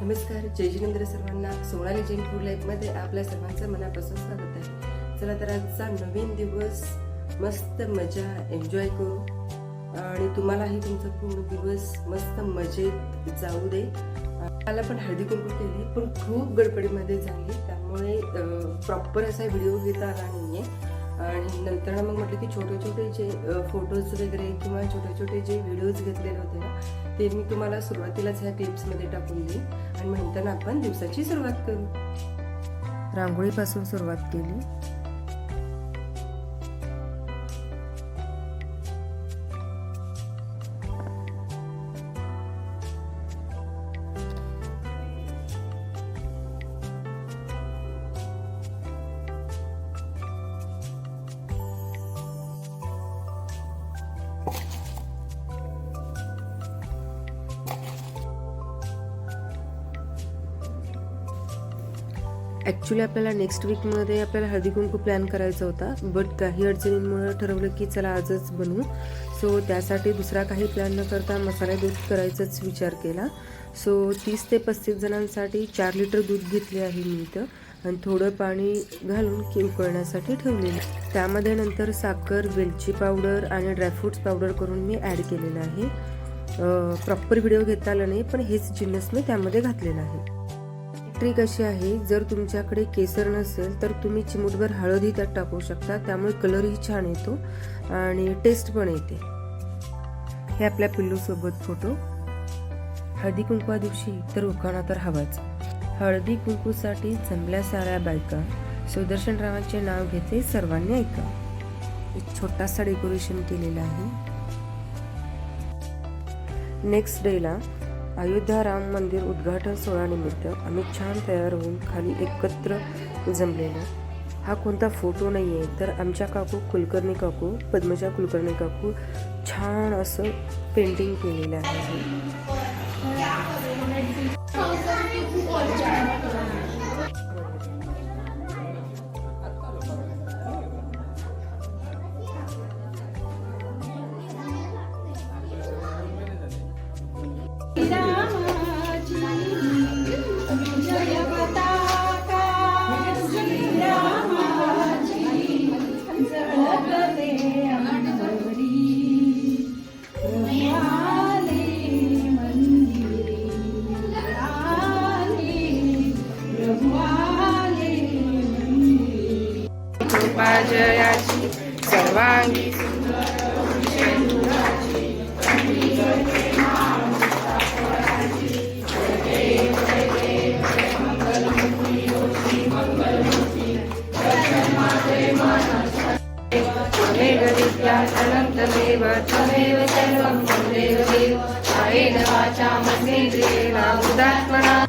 नमस्कार जय जिनेंद्र सर्वांना. सोनाली जैन फूड लाईफमध्ये आपल्या सर्वांचं मनापासून स्वागत आहे. चला तर आजचा नवीन दिवस मस्त मजा एन्जॉय करू. आणि तुम्हालाही तुमचा पूर्ण दिवस मस्त मजेत जाऊ दे. मला पण हळदी कुंकू केली पण खूप गडबडीमध्ये झाली. त्यामुळे प्रॉपर असा व्हिडिओ घेता आला नाही आहे आणि नंतर मग म्हटलं की छोटे छोटे जे फोटोज वगैरे किंवा छोटे छोटे जे व्हिडिओज घेतलेले होते ना ते मी तुम्हाला सुरुवातीलाच ह्या क्लिप्समध्ये टाकून देईन. आणि म्हणताना आपण दिवसाची सुरुवात करू. रांगोळीपासून सुरुवात केली. ॲक्च्युली आपल्याला नेक्स्ट वीकमध्ये आपल्याला हळदी कुंकू प्लॅन करायचा होता. बट काही अडचणींमुळे ठरवलं की चला आजच बनवू. सो त्यासाठी दुसरा काही प्लॅन न करता मसाला दूध करायचाच विचार केला. सो तीस ते पस्तीस जणांसाठी चार लिटर दूध घेतले आहे मी इथं. आणि थोडं पाणी घालून की उकळण्यासाठी ठेवलेलं. त्यामध्ये नंतर साखर वेलची पावडर आणि ड्रायफ्रुट्स पावडर करून मी ॲड केलेलं आहे. प्रॉपर व्हिडिओ घेता आला नाही पण हेच जिन्नस मी त्यामध्ये घातलेलं आहे. ट्रिक अशी आहे? जर तुमच्याकडे केसर नसेल तर तुम्ही चिमूटभर हळदही त्यात टाकू शकता. त्यामुळे कलरही छान येतो आणि टेस्ट पण येते. हे आपल्या पिल्लूसोबत फोटो हळदी कुंकवा दिवशी तर उखाणा तर हवाच. हळदी कुंकूसाठी जमल्या साऱ्या बायका सुदर्शन रावांचे नाव घेते सर्वांनी ऐका. एक छोटासा डेकोरेशन केलेला आहे. नेक्स्ट डेला अयोध्या राम मंदिर उद्घाटन सोहळ्यानिमित्त आम्ही छान तयार होऊन खाली एकत्र जमलेलो. हा कोणता फोटो नाही आहे तर आमच्या काकू कुलकर्णी काकू पद्मजा कुलकर्णी काकू छान असं पेंटिंग केलेलं आहे. जयाची सर्वांगी त्वमेव त्वमेव सर्वं त्वमेव देव कायेन वाचा मन्येन्द्रियेण बुधात्मना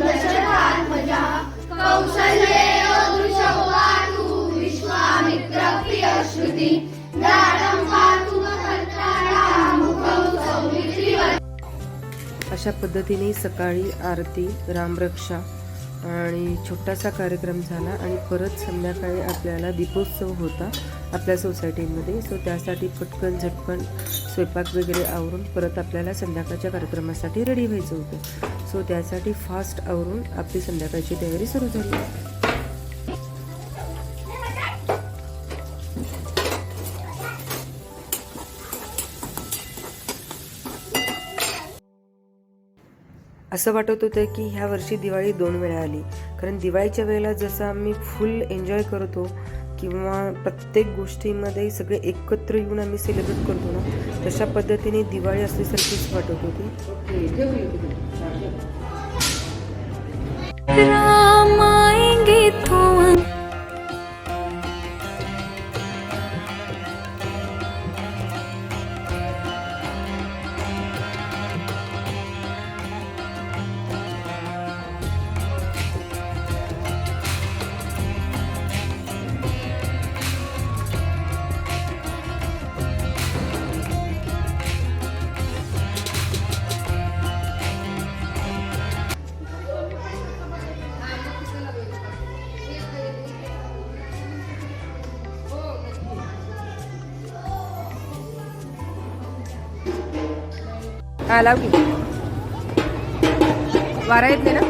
दशरथात्मजा अशा पद्धतीने सकाळी आरती रामरक्षा आणि छोटासा कार्यक्रम झाला आणि परत संध्याकाळी आपल्याला दीपोत्सव होता आपल्या सोसायटीमध्ये. सो त्यासाठी पटकन झटकन स्वयंपाक वगैरे आवरून परत आपल्याला संध्याकाळच्या कार्यक्रमासाठी रेडी व्हायचं होतं. सो त्यासाठी फास्ट आवरून आपली संध्याकाळची तयारी सुरू झाली. असं वाटत होतं की ह्या वर्षी दिवाळी दोन वेळा आली. कारण दिवाळीच्या वेळेला जसं आम्ही फुल एन्जॉय करतो किंवा प्रत्येक गोष्टीमध्ये सगळे एकत्र येऊन आम्ही सेलिब्रेट करतो ना तशा पद्धतीने दिवाळी असल्यासारखीच वाटत होती. लाव की. वारा येते ना?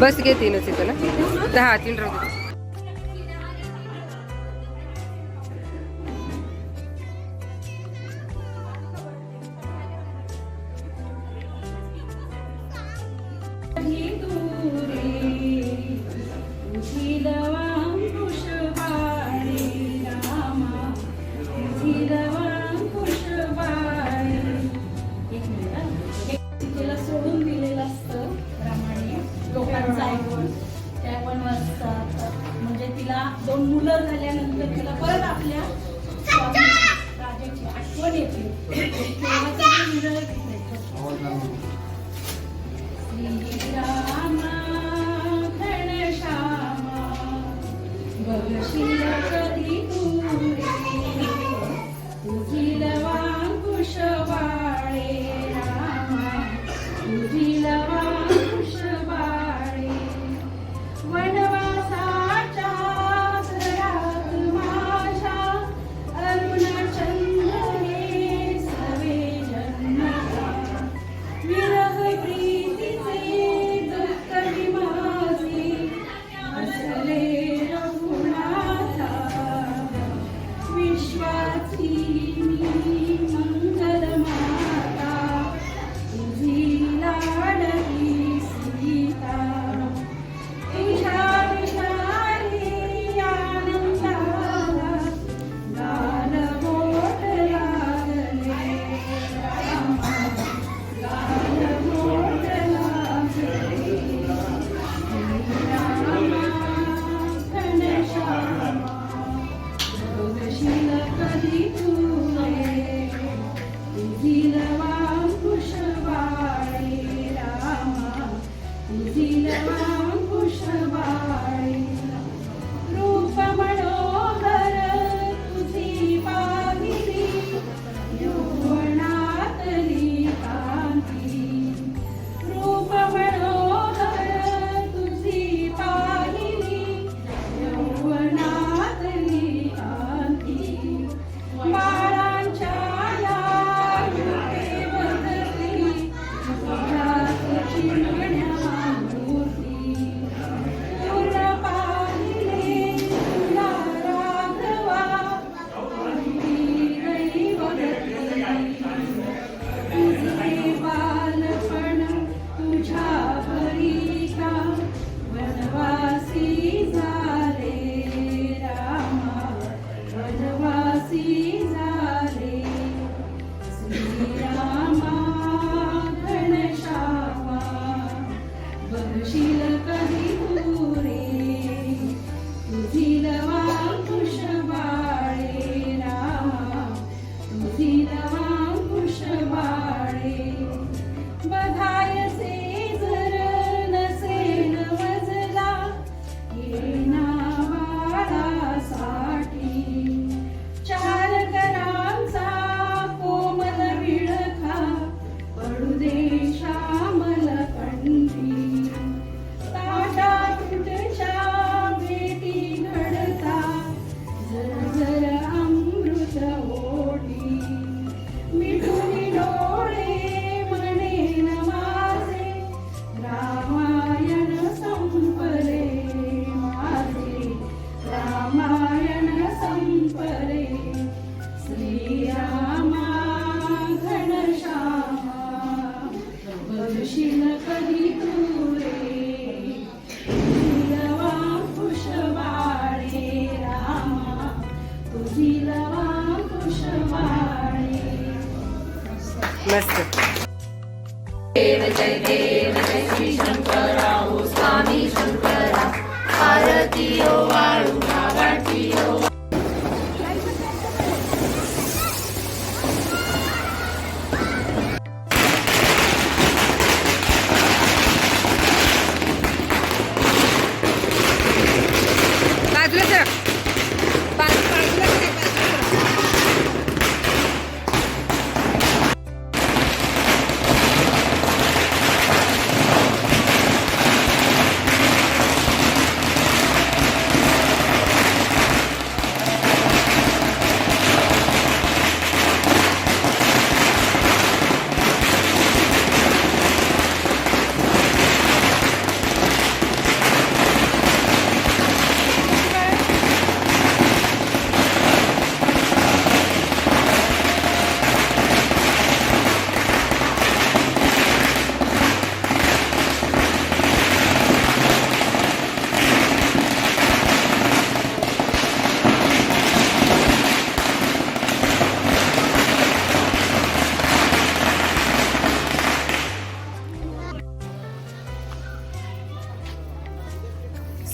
बस घे तीनच इथं ना. तर हा तीन राहू Thank you. Shwati.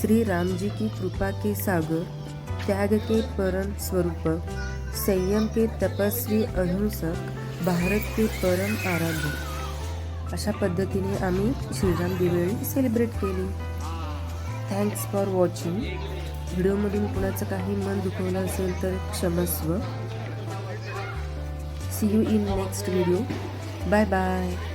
Ram ji की कृपा के सागर त्याग के परम स्वरूप संयम के तपस्वी अहिंसक भारत के परम आराध्य. अशा पद्धतीने आम्ही श्रीराम दिवाळी सेलिब्रेट केली. थँक्स फॉर वॉचिंग व्हिडिओमधून कुणाचं काही मन दुखवलं असेल तर क्षमस्व see you in next video bye bye